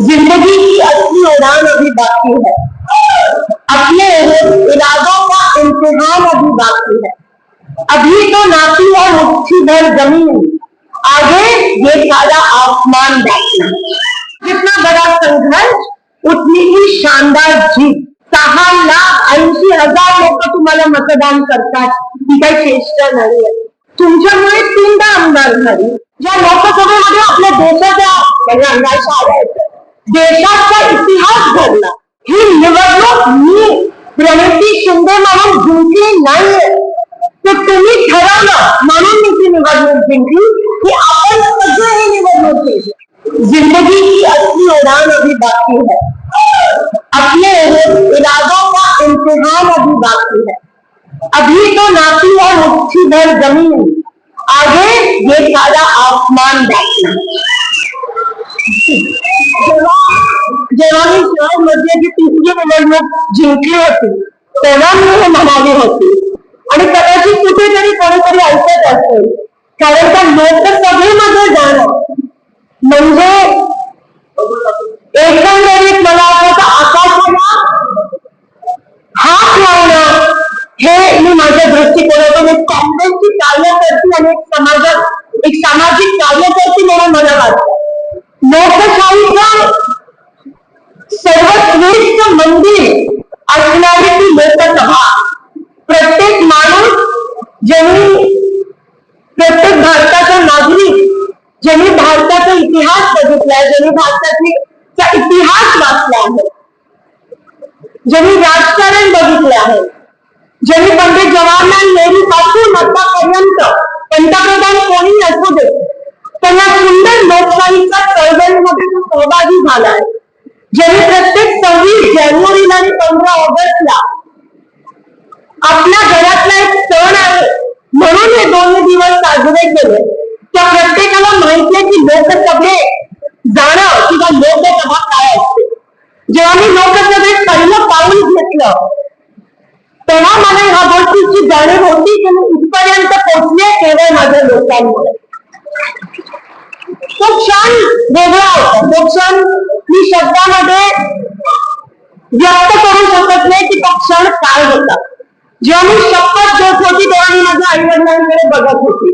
ज़िंदगी की असली उड़ान अभी बाकी है। अपने इरादों का इम्तिहान अभी बाकी है। अभी तो नाती है मुट्ठी भर ज़मीन आगे ये सारा आसमान बाकी है। जितना बड़ा संघर्ष, उतनी ही शानदार जीत। सहा लाख ऐंशी हज़ार लोक तुम्हाला मतदान करतात ही। काही चेष्टा नाहीये तुमच्यामुळे तीनदा आमदार झाली ज्या लोकसभेमध्ये आपल्या देशाच्या म्हणजे आल्या देशाचा इतिहास घडला ही निवडणूक मी प्रणिती शिंदे म्हणून जिंकली नाहीये तर तुम्ही ठरवलं म्हणून मी ती निवडणूक जिंकली की आपण सगळे ही निवडणूक जिंकली ज़िंदगी की असली उड़ान अभी बाकी है। अपने इरादों का इम्तिहान अभी बाकी है। अभी तो नाती है मुट्ठी भर ज़मीन। आगे ये सारा आसमान बाकी है जेव्हा जेव्हा मी शहरमध्ये तिसरी निवडणूक जिंकली होती तेव्हा मी हे म्हणाली होती. आणि कदाचित कुठेतरी कोणीतरी ऐकत असेल कारण का मत सगळे माझं जाणं. म्हणजे एकंदरीत मला वाटतं आकाशाला हात लावणं हे मी माझ्या दृष्टिकोनातून एक काँग्रेसची कार्यकर्ती आणि एक समाजात एक सामाजिक कार्यकर्ती म्हणून मला वाटतं. लोकशाहीचं सर्वश्रेष्ठ मंदिर असणारी ती लोकसभा। प्रत्येक माणूस ज्यांनी प्रत्येक भारताचा नागरिक ज्यांनी भारताचा इतिहास बघितलाय ज्यांनी भारताची इतिहास वाचला आहे ज्यांनी राजकारण बघितले आहे ज्यांनी पंडित जवाहरलाल नेहरू पासून आतापर्यंत पंतप्रधान कोणी असू दे त्यांना सुंदर चळवळीमध्ये तो सहभागी झालाय ज्यांनी प्रत्येक सव्वीस जानेवारीला आणि पंधरा ऑगस्टला आपल्या घरातला एक सण आहे, म्हणून हे दोन्ही दिवस साजरे केले. त्या प्रत्येकाला माहिती आहे की लोकसभेत जाणं किंवा लोकसभा काय असते. जेव्हा मी लोकसभेत पहिलं पाऊल घेतलं, तेव्हा मला ह्या गोष्टीची जाणीव होती की मी इथपर्यंत केवळ माझ्या लोकांमुळे. तो क्षण वेगळा तो मी शब्दामध्ये व्यक्त करू शकत नाही की तो क्षण काय होता. जेव्हा मी शपथ घेत होती तेव्हा मी माझ्या आई वडिलांकडे बघत होती.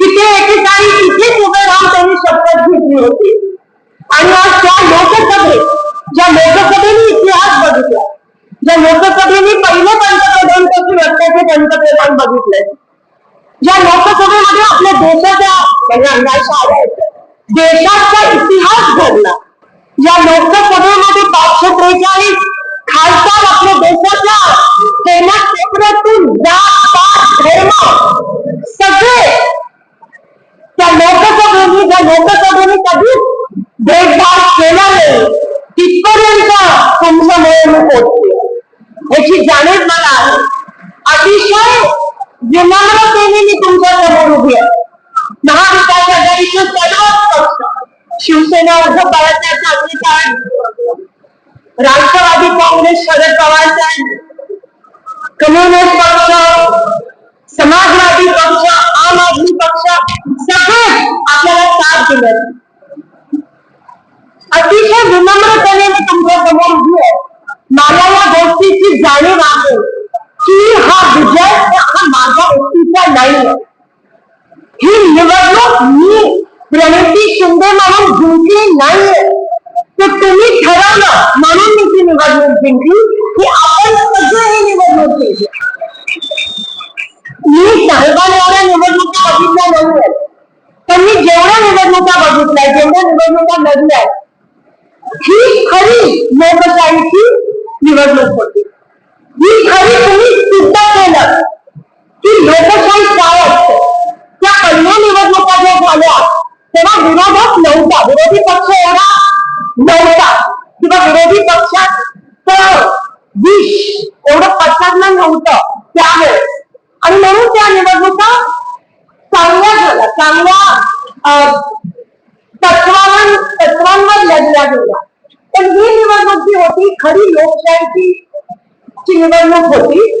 की ते एकेकाळी तिथेच उभे राहून त्यांनी शपथ घेतली होती. आणि आज त्या लोकसभेत, ज्या लोकसभेने इतिहास बघितला, ज्या लोकसभेने पहिले पंतप्रधान पासून आत्ताचे पंतप्रधान बघितले ज्या लोकसभेमध्ये आपल्या देशाच्या म्हणजे अंगाच्या देशाचा इतिहास घडला. या लोकसभेमध्ये पाचशे त्रेचाळीस खासदार आपल्या देशाच्या सेना शरद पवार कम्युनिस्ट पक्ष समाजवादी पक्ष आम आदमी पक्ष सगळे आपल्याला साथ अतिशय विनम्रतेने मी तुमच्या समोर उभी आहे मला की हा विजय हा माझ्या व्यक्तीचा नाही ही। निवडणूक मी प्रणिती शिंदे म्हणून जिंकली नाहीये तर तुम्ही ठरवलं निवडणूक जिंकली की आपण सगळे ही निवडणूक जिंकली. मी साहेबांना एवढ्या निवडणुका बघितल्या नाहीये. पण मी जेवढ्या निवडणुका बघितल्या जेवढ्या निवडणुका लढल्या ही खरी लोकशाहीची निवडणूक होती. ही खरी तुम्ही सिद्ध केलं की लोकशाही काय असते. त्या पहिल्या निवडणुका ज्या झाल्या तेव्हा विरोधक नव्हता. विरोधी पक्ष एवढा नव्हता. किंवा विरोधी पक्षात. विष एवढं पसरलं नव्हतं त्यावेळेस. आणि म्हणून त्या निवडणुका चांगल्या झाल्या. चांगल्या अं, तत्वावर तत्वांवर लढल्या गेल्या. पण ही निवडणूक जी होती खरी लोकशाहीची ची निवडणूक होती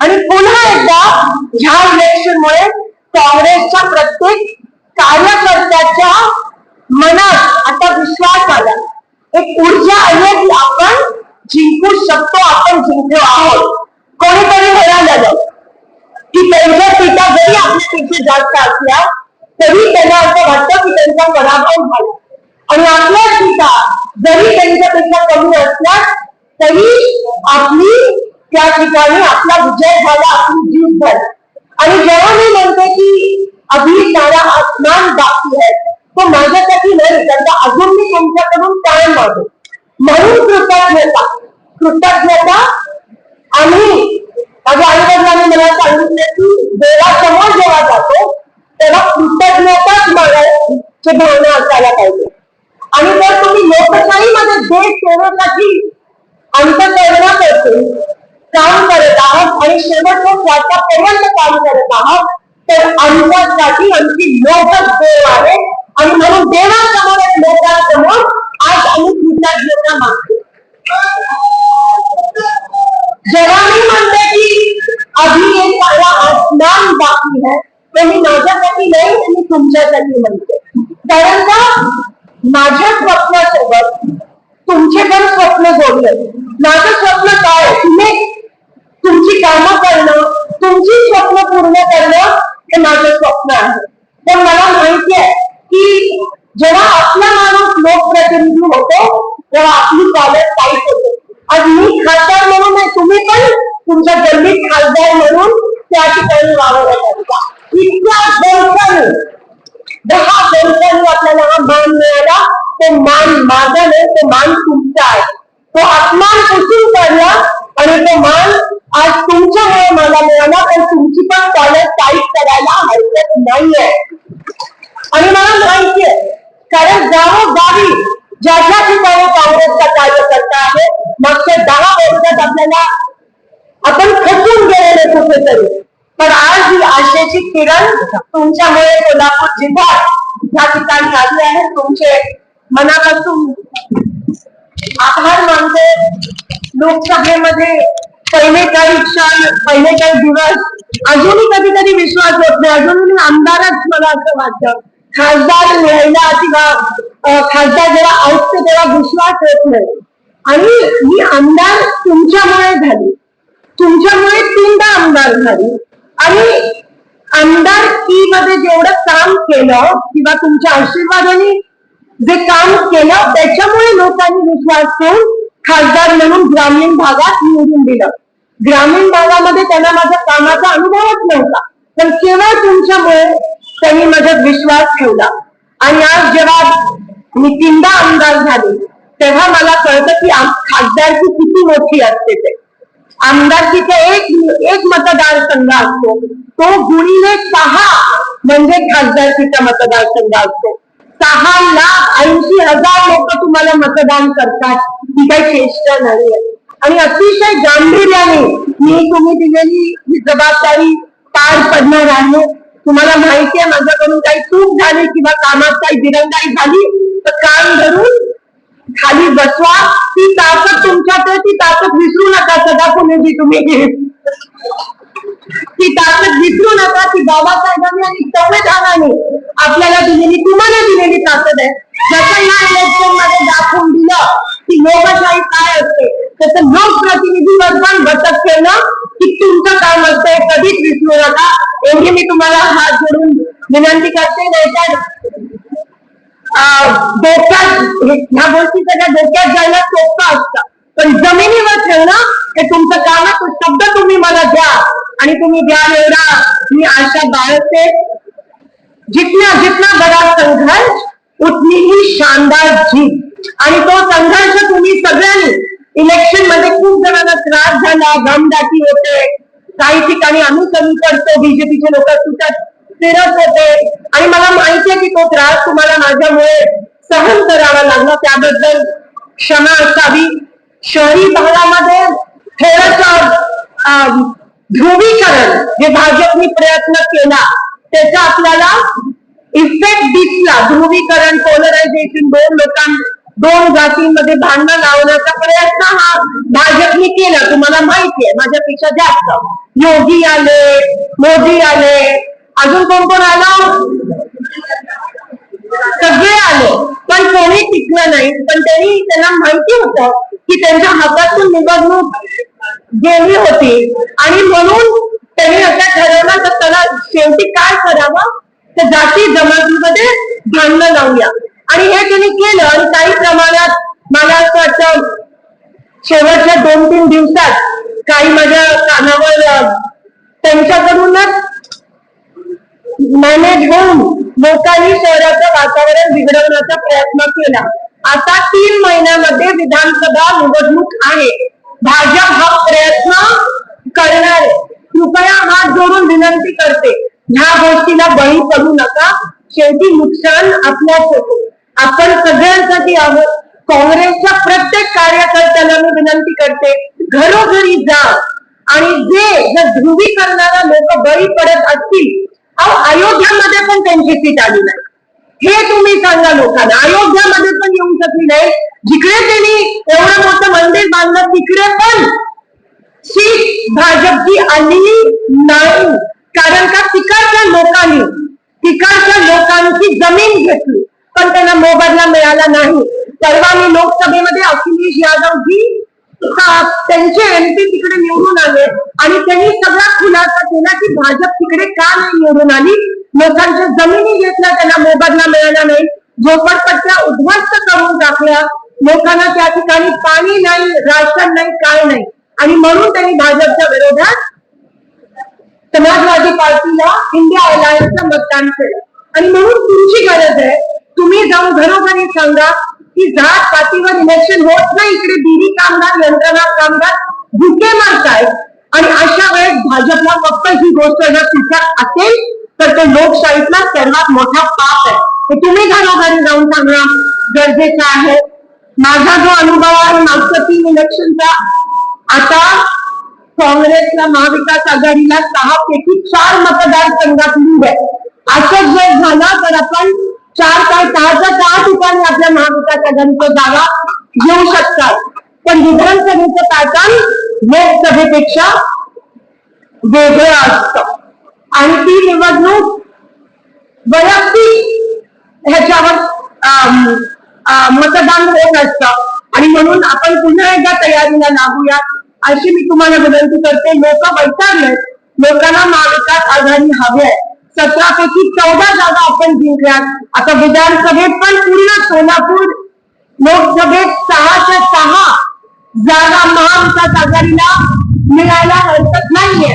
आणि पुन्हा एकदा ह्या इलेक्शनमुळे काँग्रेसच्या प्रत्येक कार्यकर्त्याच्या मनात आता विश्वास आला. एक ऊर्जा आली की आपण जिंकू शकतो आपण जिंकलो आहोत. कोणीतरी म्हणालं की त्यांच्या सीटा जरी आपल्यापेक्षा जास्त असल्या तरी त्यांना असं वाटतं की त्यांचा पराभव झाला. आणि आपल्या सीटा जरी त्यांच्यापेक्षा कमी असल्या तरी आपली त्या ठिकाणी आपला विजय झाला आपली जीत झाली. आणि जेव्हा मी म्हणते की अभी सारा आसमान बाकी आहे तो माझ्यासाठी नाही त्यांचा अजून मी तुमच्याकडून काय मागू म्हणून कृतज्ञता कृतज्ञता आणि माझ्या आई वडिलांनी मला सांगितले की देवासमोर जेव्हा जातो तेव्हा कृतज्ञताच मागायची भावना असायला पाहिजे. आणि जर तुम्ही लोकशाहीमध्ये देश सेवेसाठी अंतकरणा करते काम करत आहात आणि शेवटच्या पर्यंत काम करत आहात. तर आमच्यासाठी आमची लोकच देव आहे. आणि म्हणून देवासमोर लोकांसमोर आज आम्ही कृतज्ञता मागतो. जेव्हा मी म्हणते की अभी एक सारा आसमान बाकी आहे ते मी माझ्यासाठी नाही ते मी तुमच्यासाठी म्हणते. कारण का माझ्या स्वप्नासोबत तुमचे पण स्वप्न जोडले. माझं स्वप्न काय तुमची कामं करणं, तुमची स्वप्न पूर्ण करणं हे माझं स्वप्न आहे. पण मला माहिती आहे की जेव्हा आपला माणूस लोकप्रतिनिधी होतो, तेव्हा आपली कॉलेज टाईट होते. आज मी खासदार म्हणून तुम्ही पण तुमच्या गल्लीत खासदार म्हणून त्या ठिकाणी इतक्या दहा आपल्याला हा मान मिळाला. तो मान माझा नाही तो मान तुमचा आहे. तो अपमान पुसून आणि तो मान आज तुमच्यामुळे मला मिळाला तर तुमची पण कॉलेज टाईप करायला हरकत नाहीये. आणि मला माहितीये कारण गावोगावी ज्या ज्या ठिकाणी काँग्रेसचा कार्यकर्ता आहे मागच्या दहा वर्षात आपल्याला आपण खचून गेलेले कुठेतरी. पण आज ही आशेची किरण तुमच्यामुळे कोल्हापूर जिल्ह्यात या ठिकाणी आली आहे तुमचे मनापासून आभार मानते. लोकसभेमध्ये पहिले काही क्षण पहिले काही दिवस अजूनही कधीतरी विश्वास होत नाही. अजूनही आमदारच मला असं वाटतं. खासदार मिळायला किंवा खासदार जेव्हा ऐकतो तेव्हा विश्वास होत नाही. आणि मी आमदार तुमच्यामुळे झाली. तुमच्यामुळे तीनदा आमदार झाली. आणि आमदारमध्ये जेवढं काम केलं किंवा तुमच्या आशीर्वादाने जे काम केलं त्याच्यामुळे लोकांनी विश्वास ठेवून खासदार म्हणून ग्रामीण भागात निवडून दिलं. ग्रामीण भागामध्ये त्यांना माझ्या कामाचा अनुभवच नव्हता. पण केवळ तुमच्यामुळे त्यांनी माझ्यात विश्वास ठेवला. आणि आज जेव्हा मी तीनदा आमदार झाले तेव्हा मला कळतं की खासदारची किती मोठी असते ते. आमदारकीचा एक एक मतदारसंघ असतो. तो गुणिले सहा म्हणजे खासदारकीचा मतदारसंघ असतो. सहा लाख ऐंशी हजार लोक तुम्हाला मतदान करतात. ही काही चेष्टा नाही आणि अतिशय गांभीर्याने मी तुम्ही दिलेली ही जबाबदारी पार पडणार आहे. तुम्हाला माहिती आहे माझ्याकडून काही चूक झाली किंवा कामात काही दिरंगाई झाली तर काम धरून खाली बसवा. ती ताकद तुमच्यात ती ताकद विसरू नका सदा पुणे तुम्ही ती ताकद विसरू नका की बाबासाहेबांनी आणि संविधानाने आपल्याला दिलेली तुम्हाला दिलेली ताकद आहे. जसं या इलेक्शनमध्ये दाखवून दिलं की लोकशाही काय असते तसं लोकप्रतिनिधी पण घटक केलं की तुमचं काम असतं कधीच विसरू नका. एवढी मी तुम्हाला हात जोडून विनंती करते नाही तर डोक्यात ह्या गोष्टी सगळ्या डोक्यात जायला सोपं असतं. पण जमिनीवर ठेवणं हे तुमचं काम आहे. शब्द तुम्ही मला द्या. आणि तुम्ही द्या एवढा. मी आशा बाळगते. जितना जितना बड़ा संघर्ष उतनी ही शानदार जीत. आणि तो संघर्ष तुम्ही सगळ्यांनी इलेक्शनमध्ये खूप जणांना त्रास झाला गमदाटी होते. काही ठिकाणी आम्ही कमी पडतो बीजेपीचे लोक सुटत फिरत होते. आणि मला माहिती आहे की तो त्रास तुम्हाला माझ्यामुळे सहन करावा लागला. त्याबद्दल क्षमा असावी. शहरी भागामध्ये थोडस अं, ध्रुवीकरण जे भाजपनी प्रयत्न केला त्याचा आपल्याला इफेक्ट दिसला. ध्रुवीकरण पोलरायझेशन दोन लोकां दोन जातींमध्ये भांडण लावण्याचा प्रयत्न हा भाजपने केला. तुम्हाला माहिती आहे माझ्यापेक्षा जास्त. योगी आले मोदी आले अजून कोण कोण आलं? सगळे आले. पण कोणी टिकलं नाही. पण त्यांनी त्यांना माहिती होतं की त्यांच्या हातातून निवडणूक गेली होती. आणि म्हणून त्यांनी असं ठरवलं तर त्याला शेवटी काय करावं? तर जाती जमातीमध्ये भांडणं लावूया. आणि हे त्यांनी केलं आणि काही प्रमाणात मला असं वाटतं शेवटच्या दोन तीन दिवसात काही माझ्या कानावर त्यांच्याकडूनच मॅनेज होऊन लोकांनी शहराचं वातावरण बिघडवण्याचा प्रयत्न केला. आता तीन महिन्यामध्ये विधानसभा निवडणूक आहे. भाजप हा प्रयत्न करणार कृपया हात जोडून विनंती करते. ह्या गोष्टीला बळी पडू नका. शेवटी नुकसान आपल्याच होतो आपण सगळ्यांसाठी आहोत. काँग्रेसच्या प्रत्येक कार्यकर्त्याला मी विनंती करते घरोघरी जा. आणि जे जर ध्रुवीकरणाला लोक बळी पडत असतील अहो अयोध्यामध्ये पण त्यांची सीट आली नाही. हे तुम्ही सांगा लोकांना. अयोध्यामध्ये पण येऊ शकली नाही. जिकडे त्यांनी एवढं मोठं मंदिर बांधलं तिकडे पण सीट भाजपची आली नाही. कारण का? तिकडच्या लोकांनी तिकडच्या लोकांची जमीन घेतली. पण त्यांना मोबदला मिळाला नाही. परवा मी लोकसभेमध्ये अखिलेश यादवजी त्यांचे एमपी तिकडे निवडून आले. आणि त्यांनी सगळा खुलासा केला की भाजप तिकडे का नाही निवडून आली? लोकांच्या जमिनी घेतल्या त्यांना मोबदला मिळाला नाही. झोपडपट्ट्या उद्ध्वस्त करून टाकल्या. लोकांना त्या ठिकाणी पाणी नाही राशन नाही काय नाही. आणि म्हणून त्यांनी भाजपच्या विरोधात समाजवादी पार्टीला इंडिया अलायन्सला मतदान केलं. आणि म्हणून तुमची गरज आहे. तुम्ही जाऊन घरोघरी सांगा. की जात पातीवर इलेक्शन होत नाही इकडे बिरी कामगार यंत्रणा कामगार भुके मारतायत. आणि अशा वेळेस भाजपला फक्त ही गोष्ट जर सुटत असेल तर ते लोकशाहीतला सर्वात मोठा पाप आहे. हे तुम्ही घरोघरी जाऊन सांगणं गरजेचं आहे. माझा जो अनुभव आहे मागच्या तीन इलेक्शनचा आता काँग्रेसला महाविकास आघाडीला सहा पैकी चार मतदारसंघात लीड आहे असं जर झालं तर आपण चार चार दहाच्या दहा ठिकाणी आपल्या महाविकास आघाडीच्या जागा घेऊ शकतात. पण विधानसभेचं पॅटर्न लोकसभेपेक्षा वेगळं असतं. आणि ती निवडणूक वैयक्तिक ह्याच्यावर मतदान होत असतं. आणि म्हणून आपण पुन्हा एकदा तयारीला लागूया अशी मी तुम्हाला विनंती करते. लोक वैतागलेत. लोकांना महाविकास आघाडी हवी आहे. सतरा पैकी चौदा जागा आपण जिंकल्या आता विधानसभेत पण पूर्ण सोलापूर लोकसभेत सहाशे सहा जागा महाविकास आघाडीला मिळायला हरकत नाहीये.